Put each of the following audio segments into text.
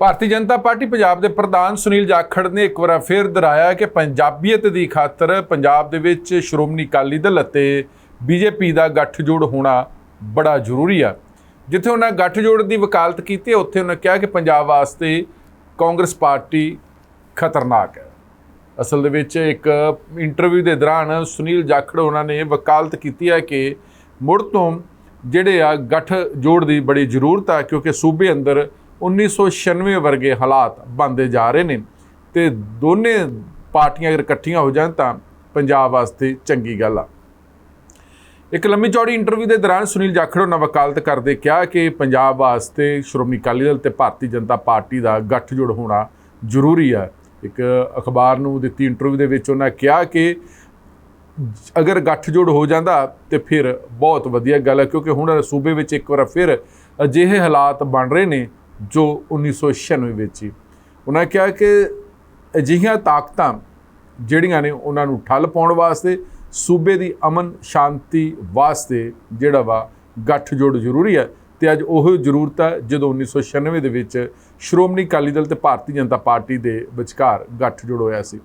Bharatiya Janata party Punjab ਦੇ ਪ੍ਰਧਾਨ ਸੁਨੀਲ ਜਾਖੜ ਨੇ ਇੱਕ ਵਾਰ ਫਿਰ ਦੁਹਰਾਇਆ ਕਿ ਪੰਜਾਬੀਅਤ ਦੀ ਖਾਤਰ ਪੰਜਾਬ ਦੇ ਵਿੱਚ ਸ਼੍ਰੋਮਣੀ ਅਕਾਲੀ ਦਲ ਅਤੇ ਬੀਜੇਪੀ ਦਾ ਗੱਠਜੋੜ ਹੋਣਾ ਬੜਾ ਜ਼ਰੂਰੀ ਆ। ਜਿੱਥੇ ਉਹਨਾਂ ਗੱਠਜੋੜ ਦੀ ਵਕਾਲਤ ਕੀਤੀ, ਉੱਥੇ ਉਹਨਾਂ ਕਿਹਾ ਕਿ ਪੰਜਾਬ ਵਾਸਤੇ ਕਾਂਗਰਸ ਪਾਰਟੀ ਖਤਰਨਾਕ ਹੈ। ਅਸਲ ਦੇ ਵਿੱਚ ਇੱਕ ਇੰਟਰਵਿਊ ਦੇ ਦੌਰਾਨ ਸੁਨੀਲ ਜਾਖੜ ਉਹਨਾਂ ਨੇ ਵਕਾਲਤ ਕੀਤੀ ਹੈ ਕਿ ਮੁੜ ਤੋਂ ਜਿਹੜੇ ਆ ਗੱਠ ਜੋੜ ਦੀ ਬੜੀ ਜ਼ਰੂਰਤ ਆ, ਕਿਉਂਕਿ ਸੂਬੇ ਅੰਦਰ 1996 ਵਰਗੇ ਹਾਲਾਤ ਬਣਦੇ ਜਾ ਰਹੇ ਨੇ ਤੇ ਦੋਨੇ ਪਾਰਟੀਆਂ ਅਗਰ ਇਕੱਠੀਆਂ ਹੋ ਜਾਣ ਤਾਂ ਪੰਜਾਬ ਵਾਸਤੇ ਚੰਗੀ ਗੱਲ ਆ। ਇੱਕ ਲੰਮੀ ਚੌੜੀ ਇੰਟਰਵਿਊ ਦੇ ਦੌਰਾਨ ਸੁਨੀਲ ਜਾਖੜ ਉਹਨਾਂ ਵਕਾਲਤ ਕਰਦੇ ਕਿਹਾ ਕਿ ਪੰਜਾਬ ਵਾਸਤੇ ਸ਼੍ਰੋਮਣੀ ਅਕਾਲੀ ਦਲ ਤੇ ਭਾਰਤੀ ਜਨਤਾ ਪਾਰਟੀ ਦਾ ਗੱਠਜੋੜ ਹੋਣਾ ਜ਼ਰੂਰੀ ਆ। ਇੱਕ ਅਖਬਾਰ ਨੂੰ ਦਿੱਤੀ ਇੰਟਰਵਿਊ ਦੇ ਵਿੱਚ ਉਹਨਾਂ ਕਿਹਾ ਕਿ ਅਗਰ ਗੱਠਜੋੜ ਹੋ ਜਾਂਦਾ ਤੇ ਫਿਰ ਬਹੁਤ ਵਧੀਆ ਗੱਲ ਹੈ ਕਿਉਂਕਿ ਹੁਣ ਸੂਬੇ ਵਿੱਚ ਇੱਕ ਵਾਰ ਫਿਰ ਅਜਿਹੇ ਹਾਲਾਤ ਬਣ ਰਹੇ ਨੇ ਜੋ 1996 ਵਿੱਚ ਹੀ ਉਹਨਾਂ ਕਿਹਾ ਕਿ ਅਜਿਹੀਆਂ ਤਾਕਤਾਂ ਜਿਹੜੀਆਂ ਨੇ ਉਹਨਾਂ ਨੂੰ ਠੱਲ ਪਾਉਣ ਵਾਸਤੇ, ਸੂਬੇ ਦੀ ਅਮਨ ਸ਼ਾਂਤੀ ਵਾਸਤੇ ਜਿਹੜਾ ਵਾ ਗੱਠਜੋੜ ਜ਼ਰੂਰੀ ਹੈ ਤੇ ਅੱਜ ਉਹ ਜ਼ਰੂਰਤ ਹੈ ਜਦੋਂ 1996 ਦੇ ਵਿੱਚ ਸ਼੍ਰੋਮਣੀ ਅਕਾਲੀ ਦਲ ਤੇ ਭਾਰਤੀ ਜਨਤਾ ਪਾਰਟੀ ਦੇ ਵਿਚਕਾਰ ਗੱਠਜੋੜ ਹੋਇਆ ਸੀ।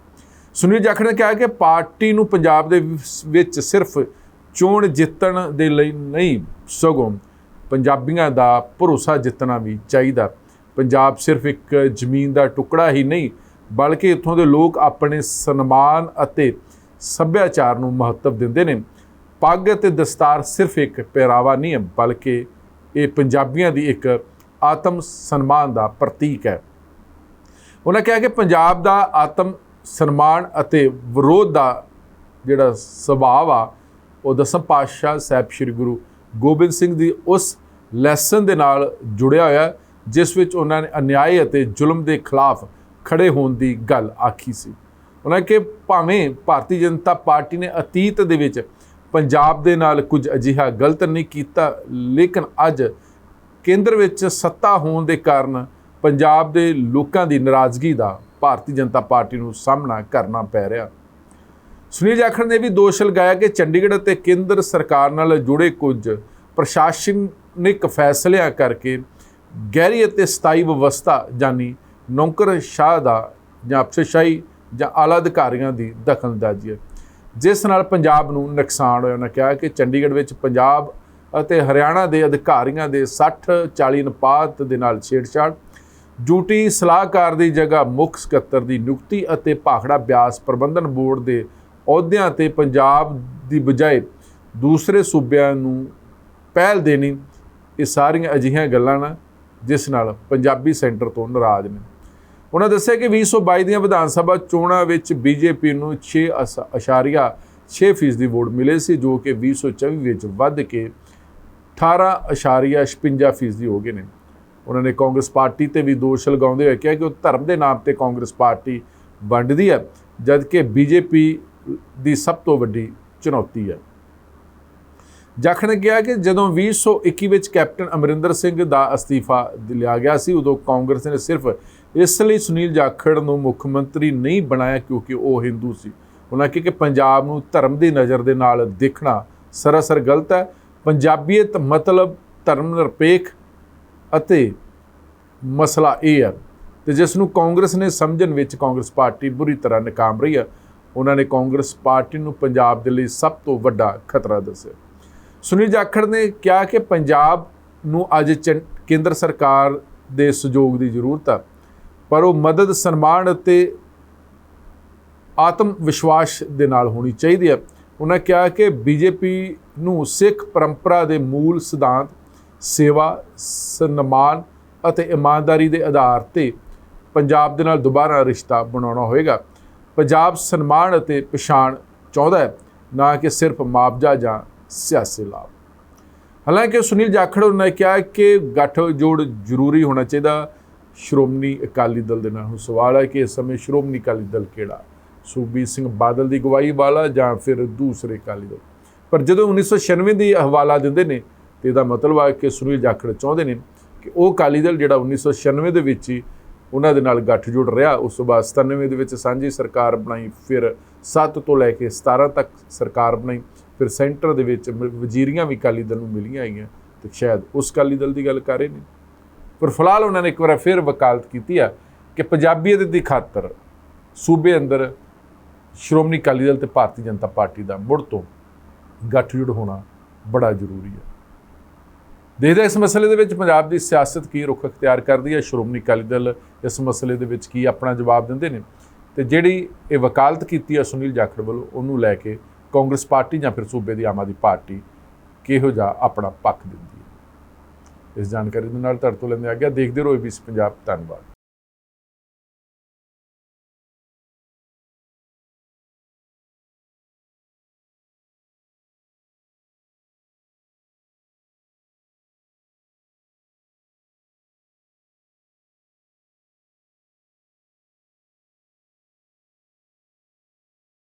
ਸੁਨੀਲ ਜਾਖੜ ਨੇ ਕਿਹਾ ਕਿ ਪਾਰਟੀ ਨੂੰ ਪੰਜਾਬ ਦੇ ਵਿੱਚ ਸਿਰਫ ਚੋਣ ਜਿੱਤਣ ਦੇ ਲਈ ਨਹੀਂ, ਸਗੋਂ ਪੰਜਾਬੀਆਂ ਦਾ ਭਰੋਸਾ ਜਿੱਤਣਾ ਵੀ ਚਾਹੀਦਾ। ਪੰਜਾਬ ਸਿਰਫ ਇੱਕ ਜ਼ਮੀਨ ਦਾ ਟੁਕੜਾ ਹੀ ਨਹੀਂ, ਬਲਕਿ ਇੱਥੋਂ ਦੇ ਲੋਕ ਆਪਣੇ ਸਨਮਾਨ ਅਤੇ ਸੱਭਿਆਚਾਰ ਨੂੰ ਮਹੱਤਵ ਦਿੰਦੇ ਨੇ। ਪੱਗ ਅਤੇ ਦਸਤਾਰ ਸਿਰਫ ਇੱਕ ਪਹਿਰਾਵਾ ਨਹੀਂ ਹੈ, ਬਲਕਿ ਇਹ ਪੰਜਾਬੀਆਂ ਦੀ ਇੱਕ ਆਤਮ ਸਨਮਾਨ ਦਾ ਪ੍ਰਤੀਕ ਹੈ। ਉਹਨਾਂ ਕਿਹਾ ਕਿ ਪੰਜਾਬ ਦਾ ਆਤਮ ਸਨਮਾਨ ਅਤੇ ਵਿਰੋਧ ਦਾ ਜਿਹੜਾ ਸੁਭਾਅ ਆ, ਉਹ ਦਸਮ ਪਾਤਸ਼ਾਹ ਸਾਹਿਬ ਸ੍ਰੀ ਗੁਰੂ ਗੋਬਿੰਦ ਸਿੰਘ ਦੀ ਉਸ ਲੈਸਨ ਦੇ ਨਾਲ ਜੁੜਿਆ ਹੋਇਆ ਜਿਸ ਵਿੱਚ ਉਹਨਾਂ ਨੇ ਅਨਿਆਏ ਅਤੇ ਜ਼ੁਲਮ ਦੇ ਖਿਲਾਫ ਖੜੇ ਹੋਣ ਦੀ ਗੱਲ ਆਖੀ ਸੀ। ਉਹਨਾਂ ਕਿ ਭਾਵੇਂ ਭਾਰਤੀ ਜਨਤਾ ਪਾਰਟੀ ਨੇ ਅਤੀਤ ਦੇ ਵਿੱਚ ਪੰਜਾਬ ਦੇ ਨਾਲ ਕੁਝ ਅਜਿਹਾ ਗਲਤ ਨਹੀਂ ਕੀਤਾ, ਲੇਕਿਨ ਅੱਜ ਕੇਂਦਰ ਵਿੱਚ ਸੱਤਾ ਹੋਣ ਦੇ ਕਾਰਨ ਪੰਜਾਬ ਦੇ ਲੋਕਾਂ ਦੀ ਨਾਰਾਜ਼ਗੀ ਦਾ ਭਾਰਤੀ ਜਨਤਾ ਪਾਰਟੀ ਨੂੰ ਸਾਹਮਣਾ ਕਰਨਾ ਪੈ ਰਿਹਾ। ਸੁਨੀਲ ਜਾਖੜ ਨੇ ਵੀ ਦੋਸ਼ ਲਗਾਇਆ ਕਿ ਚੰਡੀਗੜ੍ਹ ਅਤੇ ਕੇਂਦਰ ਸਰਕਾਰ ਨਾਲ ਜੁੜੇ ਕੁਝ ਪ੍ਰਸ਼ਾਸਨਿਕ ਫੈਸਲਿਆਂ ਕਰਕੇ ਗਹਿਰੀ ਅਤੇ ਸਥਾਈ ਵਿਵਸਥਾ ਜਾਨੀ ਨੌਕਰਸ਼ਾਹ ਦਾ ਜਾਂ ਅਫਸਰਸ਼ਾਹੀ ਜਾਂ ਆਲਾ ਅਧਿਕਾਰੀਆਂ ਦੀ ਦਖਲਅੰਦਾਜ਼ੀ ਹੈ। ਜਿਸ ਨਾਲ ਪੰਜਾਬ ਨੂੰ ਨੁਕਸਾਨ ਹੋਇਆ ਉਹਨਾਂ ਕਿਹਾ ਕਿ ਚੰਡੀਗੜ੍ਹ ਵਿੱਚ ਪੰਜਾਬ ਅਤੇ ਹਰਿਆਣਾ ਦੇ ਅਧਿਕਾਰੀਆਂ ਦੇ 60 40 ਅਨੁਪਾਤ ਦੇ ਨਾਲ ਛੇੜਛਾੜ, ਡਿਊਟੀ ਸਲਾਹਕਾਰ ਦੀ ਜਗ੍ਹਾ ਮੁੱਖ ਸਕੱਤਰ ਦੀ ਨਿਯੁਕਤੀ ਅਤੇ ਭਾਖੜਾ ਬਿਆਸ ਪ੍ਰਬੰਧਨ ਬੋਰਡ ਦੇ ਅਹੁਦਿਆਂ ਤੇ ਪੰਜਾਬ ਦੀ ਬਜਾਏ ਦੂਸਰੇ ਸੂਬਿਆਂ ਨੂੰ ਪਹਿਲ ਦੇਣੀ, ਇਹ ਸਾਰੀਆਂ ਅਜਿਹੀਆਂ ਗੱਲਾਂ ਨਾ ਜਿਸ ਨਾਲ ਪੰਜਾਬੀ ਸੈਂਟਰ ਤੋਂ ਨਾਰਾਜ਼ ਨੇ। ਉਹਨਾਂ ਦੱਸਿਆ ਕਿ 2022 ਦੀਆਂ ਵਿਧਾਨ ਸਭਾ ਚੋਣਾਂ ਵਿੱਚ ਬੀਜੇਪੀ ਨੂੰ 6.6% ਦੀ ਵੋਟ ਮਿਲੇ ਸੀ, ਜੋ ਕਿ 2024 ਵਿੱਚ ਵੱਧ ਕੇ 18.56% ਦੀ ਹੋ ਗਏ ਨੇ। ਉਹਨਾਂ ਨੇ ਕਾਂਗਰਸ ਪਾਰਟੀ ਤੇ ਵੀ ਦੋਸ਼ ਲਗਾਉਂਦੇ ਹੋਏ ਕਿਹਾ ਕਿ ਉਹ ਧਰਮ ਦੇ ਨਾਮ ਤੇ ਕਾਂਗਰਸ ਪਾਰਟੀ ਵੰਡਦੀ ਹੈ, ਜਦਕਿ ਬੀਜੇਪੀ ਦੀ ਸਭ ਤੋਂ ਵੱਡੀ ਚੁਣੌਤੀ ਹੈ। ਜਾਖੜ ਨੇ ਕਿਹਾ ਕਿ ਜਦੋਂ 2021 ਵਿੱਚ ਕੈਪਟਨ ਅਮਰਿੰਦਰ ਸਿੰਘ ਦਾ ਅਸਤੀਫਾ ਲਿਆ ਗਿਆ ਸੀ, ਉਦੋਂ ਕਾਂਗਰਸ ਨੇ ਸਿਰਫ ਇਸ ਲਈ ਸੁਨੀਲ ਜਾਖੜ ਨੂੰ ਮੁੱਖ ਮੰਤਰੀ ਨਹੀਂ ਬਣਾਇਆ ਕਿਉਂਕਿ ਉਹ ਹਿੰਦੂ ਸੀ। ਉਹਨਾਂ ਕਿਹਾ ਕਿ ਪੰਜਾਬ ਨੂੰ ਧਰਮ ਦੀ ਨਜ਼ਰ ਦੇ ਨਾਲ ਦੇਖਣਾ ਸਰਾਸਰ ਗਲਤ ਹੈ। ਪੰਜਾਬੀਅਤ ਮਤਲਬ ਧਰਮ ਨਿਰਪੇਖ ਅਤੇ ਮਸਲਾ ਇਹ ਹੈ ਤੇ ਜਿਸ ਨੂੰ ਕਾਂਗਰਸ ਨੇ ਸਮਝਣ ਵਿੱਚ ਕਾਂਗਰਸ ਪਾਰਟੀ ਬੁਰੀ ਤਰ੍ਹਾਂ ਨਾਕਾਮ ਰਹੀ ਹੈ। ਉਹਨਾਂ ਨੇ ਕਾਂਗਰਸ ਪਾਰਟੀ ਨੂੰ ਪੰਜਾਬ ਦੇ ਲਈ ਸਭ ਤੋਂ ਵੱਡਾ ਖਤਰਾ ਦੱਸਿਆ। ਸੁਨੀਲ ਜਾਖੜ ਨੇ ਕਿਹਾ ਕਿ ਪੰਜਾਬ ਨੂੰ ਅੱਜ ਚੰ- ਕੇਂਦਰ ਸਰਕਾਰ ਦੇ ਸਹਿਯੋਗ ਦੀ ਜ਼ਰੂਰਤ ਹੈ ਪਰ ਉਹ ਮਦਦ, ਸਨਮਾਨ ਅਤੇ ਆਤਮ ਵਿਸ਼ਵਾਸ ਦੇ ਨਾਲ ਹੋਣੀ ਚਾਹੀਦੀ ਹੈ ਉਹਨਾਂ ਕਿਹਾ ਕਿ ਬੀਜੇਪੀ ਨੂੰ ਸਿੱਖ ਪਰੰਪਰਾ ਦੇ ਮੂਲ ਸਿਧਾਂਤ, ਸੇਵਾ, ਸਨਮਾਨ ਅਤੇ ਇਮਾਨਦਾਰੀ ਦੇ ਆਧਾਰ ਤੇ ਪੰਜਾਬ ਦੇ ਨਾਲ ਦੁਬਾਰਾ ਰਿਸ਼ਤਾ ਬਣਾਉਣਾ ਹੋਵੇਗਾ ਪੰਜਾਬ ਸਨਮਾਨ ਅਤੇ ਪਛਾਣ ਚਾਹੁੰਦਾ ਹੈ, ਨਾ ਕਿ ਸਿਰਫ ਮੁਆਵਜ਼ਾ ਜਾਂ ਸਿਆਸੀ ਲਾਭ। ਹਾਲਾਂਕਿ ਸੁਨੀਲ ਜਾਖੜ ਨੇ ਕਿਹਾ ਕਿ ਗੱਠਜੋੜ ਜ਼ਰੂਰੀ ਹੋਣਾ ਚਾਹੀਦਾ। ਸ਼੍ਰੋਮਣੀ ਅਕਾਲੀ ਦਲ ਦੇ ਨਾਲ ਹੁਣ ਸਵਾਲ ਹੈ ਕਿ ਇਸ ਸਮੇਂ ਸ਼੍ਰੋਮਣੀ ਅਕਾਲੀ ਦਲ ਕਿਹੜਾ? ਸੁਖਬੀਰ ਸਿੰਘ ਬਾਦਲ ਦੀ ਗਵਾਹੀ ਵਾਲਾ ਜਾਂ ਫਿਰ ਦੂਸਰੇ ਅਕਾਲੀ ਦਲ? ਪਰ ਜਦੋਂ 1996 ਦੀ ਹਵਾਲਾ ਦਿੰਦੇ ਨੇ, ਤੇ ਇਹਦਾ ਮਤਲਬ ਆ ਕਿ ਸੁਨੀਲ ਜਾਖੜ ਚਾਹੁੰਦੇ ਨੇ ਕਿ ਉਹ ਅਕਾਲੀ ਦਲ ਜਿਹੜਾ 1996 ਦੇ ਵਿੱਚ ਹੀ ਉਹਨਾਂ ਦੇ ਨਾਲ ਗਠਜੁੜ ਰਿਹਾ। ਉਸ ਤੋਂ ਬਾਅਦ 97 ਦੇ ਵਿੱਚ ਸਾਂਝੀ ਸਰਕਾਰ ਬਣਾਈ, ਫਿਰ 7 ਤੋਂ ਲੈ ਕੇ 17 ਤੱਕ ਸਰਕਾਰ ਬਣਾਈ, ਫਿਰ ਸੈਂਟਰ ਦੇ ਵਿੱਚ ਵਜ਼ੀਰੀਆਂ ਵੀ ਅਕਾਲੀ ਦਲ ਨੂੰ ਮਿਲੀਆਂ ਆਈਆਂ ਤੇ ਸ਼ਾਇਦ ਉਸ ਅਕਾਲੀ ਦਲ ਦੀ ਗੱਲ ਕਰ ਰਹੇ ਨੇ। ਪਰ ਫਿਲਹਾਲ ਉਹਨਾਂ ਨੇ ਇੱਕ ਵਾਰ ਫਿਰ ਵਕਾਲਤ ਕੀਤੀ ਆ ਕਿ ਪੰਜਾਬੀਅਤ ਦੀ ਖਾਤਰ ਸੂਬੇ ਅੰਦਰ ਸ਼੍ਰੋਮਣੀ ਅਕਾਲੀ ਦਲ ਤੇ ਭਾਰਤੀ ਜਨਤਾ ਪਾਰਟੀ ਦਾ ਮੁੜ ਤੋਂ ਗੱਠਜੋੜ ਹੋਣਾ ਬੜਾ ਜ਼ਰੂਰੀ ਹੈ ਦੇਖਦੇ ਇਸ ਮਸਲੇ ਦੇ ਵਿੱਚ ਪੰਜਾਬ ਦੀ ਸਿਆਸਤ ਕੀ ਰੁਖ ਅਖਤਿਆਰ ਕਰਦੀ ਹੈ। ਸ਼੍ਰੋਮਣੀ ਅਕਾਲੀ ਦਲ ਇਸ ਮਸਲੇ ਦੇ ਵਿੱਚ ਕੀ ਆਪਣਾ ਜਵਾਬ ਦਿੰਦੇ ਨੇ? ਤੇ ਜਿਹੜੀ ਇਹ ਵਕਾਲਤ ਕੀਤੀ ਹੈ ਸੁਨੀਲ ਜਾਖੜ ਵੱਲੋਂ, ਉਹਨੂੰ ਲੈ ਕੇ ਕਾਂਗਰਸ ਪਾਰਟੀ ਜਾਂ ਫਿਰ ਸੂਬੇ ਦੀ ਆਮ ਆਦਮੀ ਪਾਰਟੀ ਕਿਹੋ ਜਿਹਾ ਆਪਣਾ ਪੱਖ ਦਿੰਦੀ ਹੈ? ਇਸ ਜਾਣਕਾਰੀ ਦੇ ਨਾਲ ਤੁਹਾਡੇ ਤੋਂ ਲੈਂਦੇ ਆ ਗਿਆ ਦੇਖਦੇ ਰਹੋ ਏਬੀਸੀ ਪੰਜਾਬ। ਧੰਨਵਾਦ।